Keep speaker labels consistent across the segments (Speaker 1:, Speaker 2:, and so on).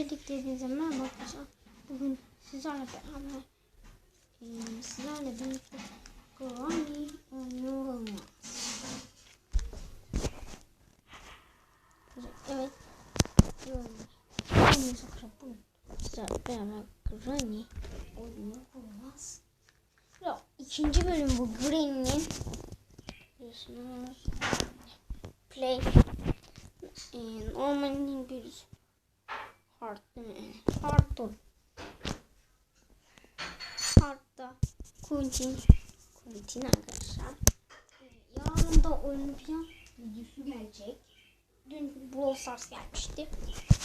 Speaker 1: Öncelikle hepinize merhaba arkadaşlar. Bugün sizlerle beraber e, sizlerle birlikte Granny oynuyoruz. Evet. Sakın bugün sizlerle beraber Granny oynuyoruz. Ya, ikinci bölüm bu Granny'nin biliyorsunuz play e, normalin bir hard değil mi? Hard ol. Hard'da arkadaşlar. Yarın da olimpiyat videosu gelecek. Dün Brawl Stars gelmişti.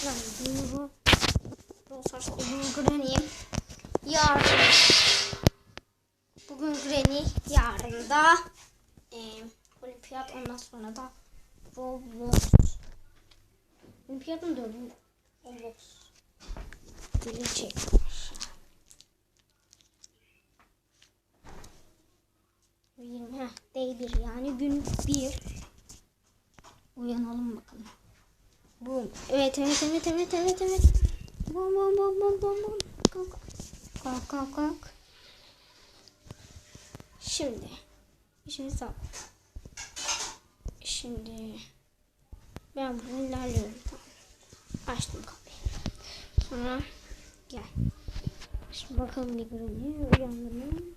Speaker 1: Yani dün bu Brawl Stars bugün Granny. Yarın bugün Granny yarın da e, olimpiyat ondan sonra da Roblox. Olimpiyatın dördüncü Roblox. Gelecek. Yirmi, heh, day bir yani gün bir. Uyanalım bakalım. Bum. Evet evet evet evet evet evet. Bum bum bum bum bum bum. Kalk. Kalk kalk kalk. Şimdi. Şimdi sağ. Şimdi ben bunu ilerliyorum. Açtım kapıyı. Sonra gel. Şimdi bakalım bir görünüyor. Uyandırayım.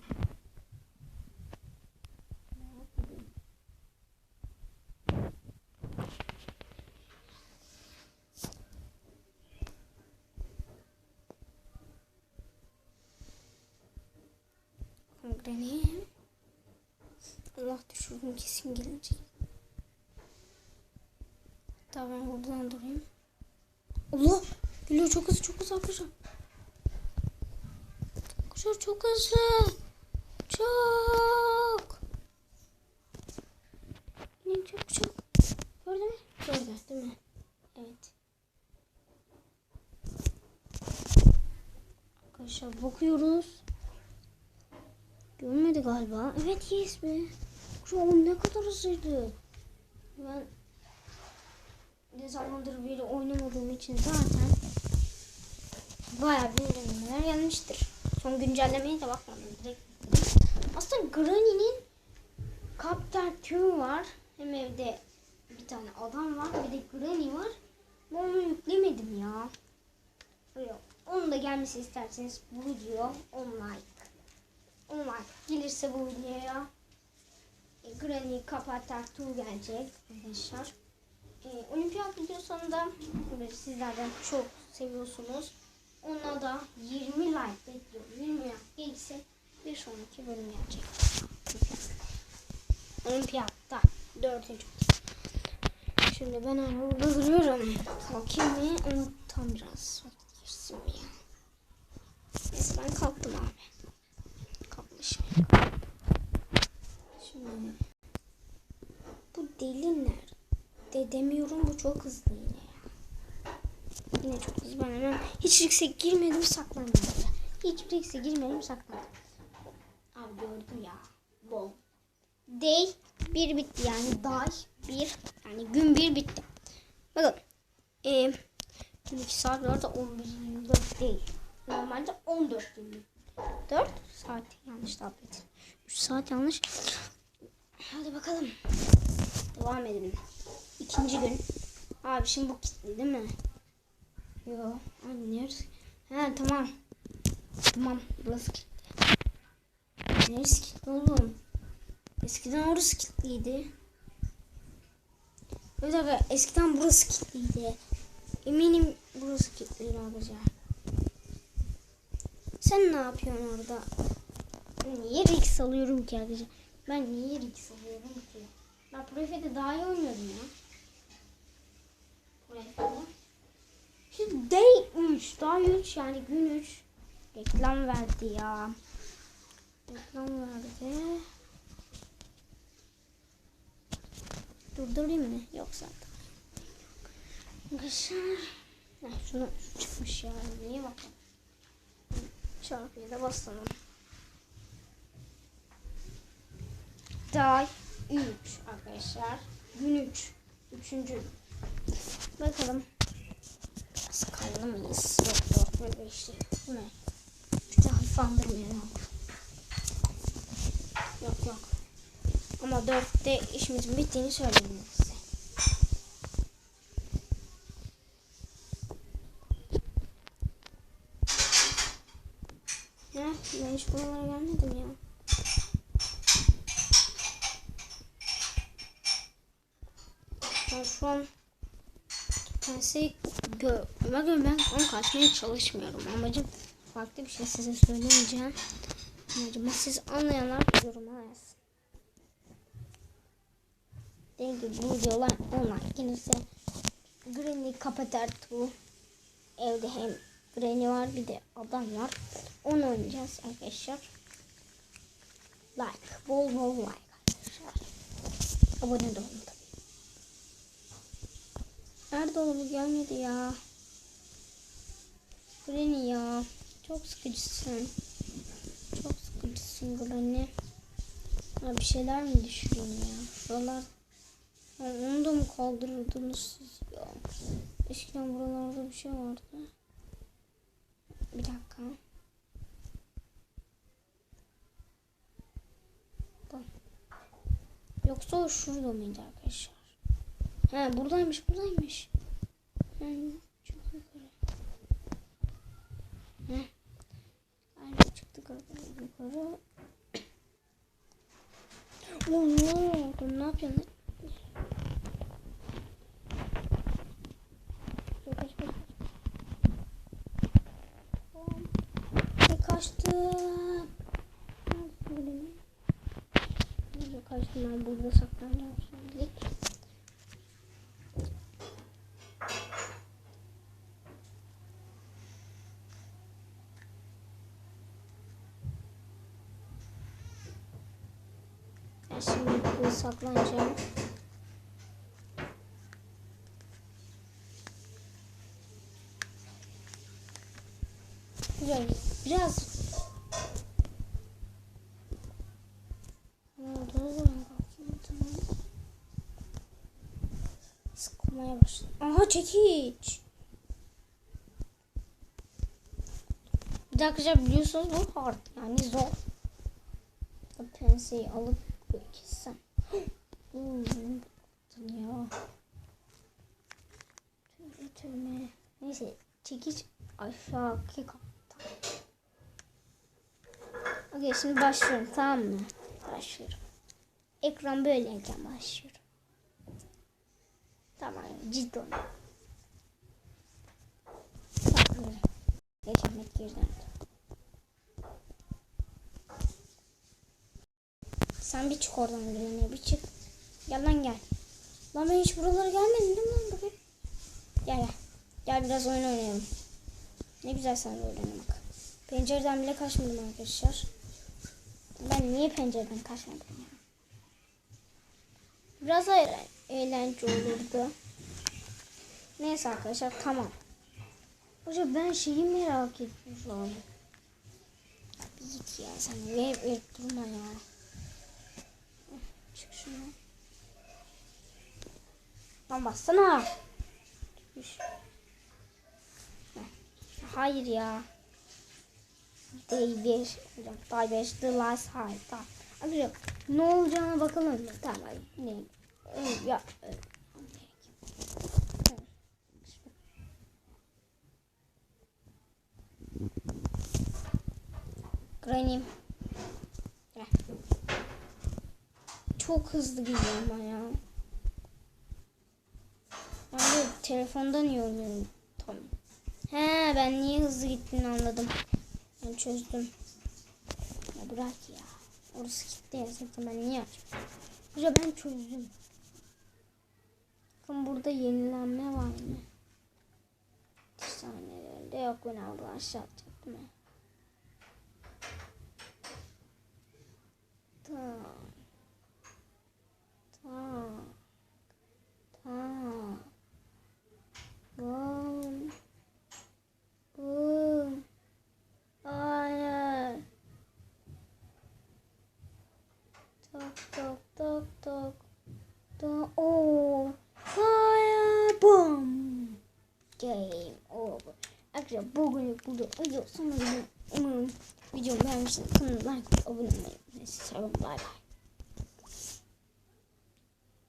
Speaker 1: Granny. Allah düşürdüm kesin gelecek. Hatta ben buradan durayım. Allah! Geliyor çok hızlı çok hızlı arkadaşlar. Arkadaşlar çok hızlı. Çok. Ne çok çok. Gördü mü? Gördü değil mi? Evet. Arkadaşlar bakıyoruz. Görmedi galiba. Evet yes be. Şu o ne kadar hızlıydı. Ben ne zamandır beri oynamadığım için zaten bayağı güncellemeler gelmiştir. Son güncellemeye de bakmadım. Aslında Granny'nin Captain Q var. Hem evde bir tane adam var. Bir de Granny var. Ben onu yüklemedim ya. Yok. Onun da gelmesi isterseniz bu video 10 like. 10 like gelirse bu videoya e, Granny Captain Q gelecek arkadaşlar. E, olimpiyat videosunda sizlerden çok seviyorsunuz. Ona da 20 like bekliyorum. 20 like gelirse bir sonraki bölüm gelecek. Olimpiyatta dördüncü. Şimdi ben hani burada duruyorum. Kalkayım mı? Onu tam biraz mi ya? Neyse ben kalktım abi. Kalkmışım. Şimdi bu deli nerede? De demiyorum bu çok hızlı yine ya. Yine çok hızlı ben hemen hiç riske girmedim saklandım. Hiç riske girmedim saklandım. Abi gördüm ya. Bol. Day bir bitti yani day bir yani gün bir bitti. Bakın. E, 12 saat orada 11.24 değil. Normalde 14.24 saat yanlış tablet. 3 saat yanlış. Hadi bakalım. Devam edelim. İkinci gün. Abi şimdi bu kilitli değil mi? Yo. Anlıyoruz. He tamam. Tamam. Burası kilitli. Neresi kilitli oğlum? Eskiden orası kilitliydi. Evet abi eskiden burası kilitliydi. Eminim burası kilitliydi arkadaşlar. Sen ne yapıyorsun orada? Niye Rex alıyorum ki arkadaşlar? Ben niye Rex alıyorum ki? Ben Profe'de daha iyi oynuyordum ya. Şimdi day 3, daha 3 yani gün 3 reklam verdi ya. Reklam verdi. Durdurayım mı? Yok zaten. Arkadaşlar. Heh, şunu şu çıkmış ya. Niye bakalım. Çarpıya da basalım. Day 3 arkadaşlar. Gün 3. Üçüncü. Bakalım. Kazanır mıyız? Yok yok böyle işte. Bu ne? Bizi hafifandırmayalım. Yok yok. Ama dörtte işimizin bittiğini söyleyeyim size. Ne? Ben hiç buralara gelmedim ya. Ben şu an Pense görmek ben onu kaçmaya çalışmıyorum. Amacım farklı bir şey size söylemeyeceğim. Amacım siz anlayanlar yoruma yazsın. Dediğim gibi bu videolar online gelirse Granny kapatır bu. Evde hem Granny var bir de adam var. Onu oynayacağız arkadaşlar. Like. Bol bol like arkadaşlar. Abone de olun. Nerede oğlum gelmedi ya. Granny ya. Çok sıkıcısın. Çok sıkıcısın Granny. Ya bir şeyler mi düşüreyim ya? Şuralar. Ya onu da mı kaldırırdınız siz ya? Eskiden buralarda bir şey vardı. Bir dakika. Yoksa o şurada mıydı arkadaşlar? He buradaymış buradaymış. He, çok yukarı. He. Aynen çıktık yukarı. dur ne yapıyorsun? Kaç, kaç, kaç. Ay, kaçtım. Böyle. Burada kaçtım ben burada saklanacağım şimdilik. Ben şimdi burada saklanacağım. Güzel. Biraz. Sıkılmaya başladım. Aha çekiç. Bir dakika biliyorsunuz bu hard yani zor. Penseyi alıp Hmm, ya. Tövbe tövbe. Neyse çekiç aşağıki katta. Okey şimdi başlıyorum tamam mı? Başlıyorum. Ekran böyleyken başlıyorum. Tamam ciddi olun. Tamam. Geçemek Sen bir çık oradan Granny bir çık. Gel lan gel. Lan ben hiç buralara gelmedim değil mi lan bugün? Gel gel. Gel biraz oyun oynayalım. Ne güzel sen de oynamak. Pencereden bile kaçmadım arkadaşlar. Ben niye pencereden kaçmadım ya? Biraz eğlen eğlence olurdu. Neyse arkadaşlar tamam. Hocam ben şeyi merak ediyorum. Bir git ya sen verip verip durma ya. Çık şuna. Lan bassana. Hayır ya. Day 1. Day 5. The last high. Tamam. Arkadaşlar ne olacağına bakalım? Tamam. Ne? Ee, Ya. e, Granny. Gel. Çok hızlı gidiyorum ben ya. Ben telefondan iyi oynuyorum. Tamam. He ben niye hızlı gittiğini anladım. Ben çözdüm. Ya bırak ya. Orası kilitli ya zaten ben niye? Hoca ben çözdüm. Bakın burada yenilenme var mı? Saniyelerde yok ben abla aşağı atacak değil mi? Tamam. Tamam. Tamam. Bum. Bum. Hayır. Tok tok tok tok. Tok. Oo. Hayır. Bum. Game over. Arkadaşlar bugünlük burada videosu umarım videomu beğenmişsiniz. Kanalıma like abone olmayı unutmayın. Size bay bay.